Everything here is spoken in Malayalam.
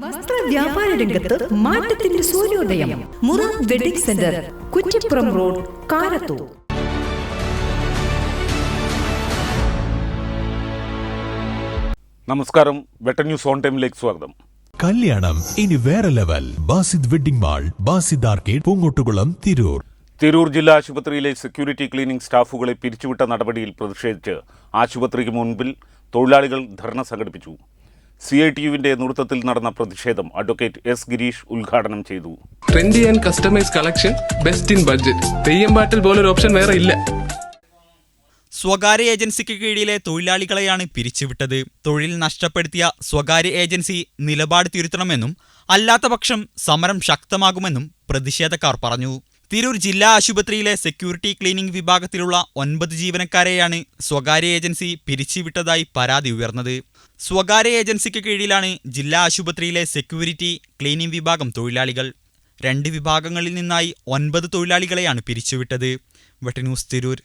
വസ്ത്ര വ്യാപാര രംഗത്ത് മാറ്റത്തിന്റെ സൂര്യോദയം. Mura wedding centre Kuttippuram road Karathur. നമസ്കാരം. വെട്ട ന്യൂസ് ഓൺ ടൈമിലേക്ക് സ്വാഗതം. കല്യാണം ഇനി വേറെ level. Basid wedding mall Basid arcade Poongottukulam Tirur. Tirur ജില്ലാ ആശുപത്രിയിലെ സെക്യൂരിറ്റി ക്ലീനിംഗ് സ്റ്റാഫുകളെ പിരിച്ചുവിട്ട നടപടിയിൽ പ്രതിഷേധിച്ച് ആശുപത്രിക്ക് മുൻപിൽ തൊഴിലാളികൾ ധർണ സംഘടിപ്പിച്ചു. സി ഐ ടി യുവിന്റെ നേതൃത്വത്തിൽ നടന്ന പ്രതിഷേധം അഡ്വക്കേറ്റ് എസ് ഗിരീഷ് ഉദ്ഘാടനം ചെയ്തു. Trendy and customise collection best in budget Theyyam പാട്ടിൽ പോലൊരു ഓപ്ഷൻ വേറെ ഇല്ല. സ്വകാര്യ ഏജൻസിക്ക് കീഴിലെ തൊഴിലാളികളെയാണ് പിരിച്ചുവിട്ടത്. തൊഴിൽ നഷ്ടപ്പെടുത്തിയ സ്വകാര്യ ഏജൻസി നിലപാട് തിരുത്തണമെന്നും അല്ലാത്തപക്ഷം സമരം ശക്തമാകുമെന്നും പ്രതിഷേധക്കാർ പറഞ്ഞു. തിരൂർ ജില്ലാ ആശുപത്രിയിലെ സെക്യൂരിറ്റി ക്ലീനിംഗ് വിഭാഗത്തിലുള്ള ഒൻപത് ജീവനക്കാരെയാണ് സ്വകാര്യ ഏജൻസി പിരിച്ചുവിട്ടതായി പരാതി ഉയർന്നത്. സ്വകാര്യ ഏജൻസിക്ക് കീഴിലാണ് ജില്ലാ ആശുപത്രിയിലെ സെക്യൂരിറ്റി ക്ലീനിംഗ് വിഭാഗം തൊഴിലാളികൾ. രണ്ട് വിഭാഗങ്ങളിൽ നിന്നായി ഒൻപത് തൊഴിലാളികളെയാണ് പിരിച്ചുവിട്ടത്. വെട്ടന്യൂസ് തിരൂർ.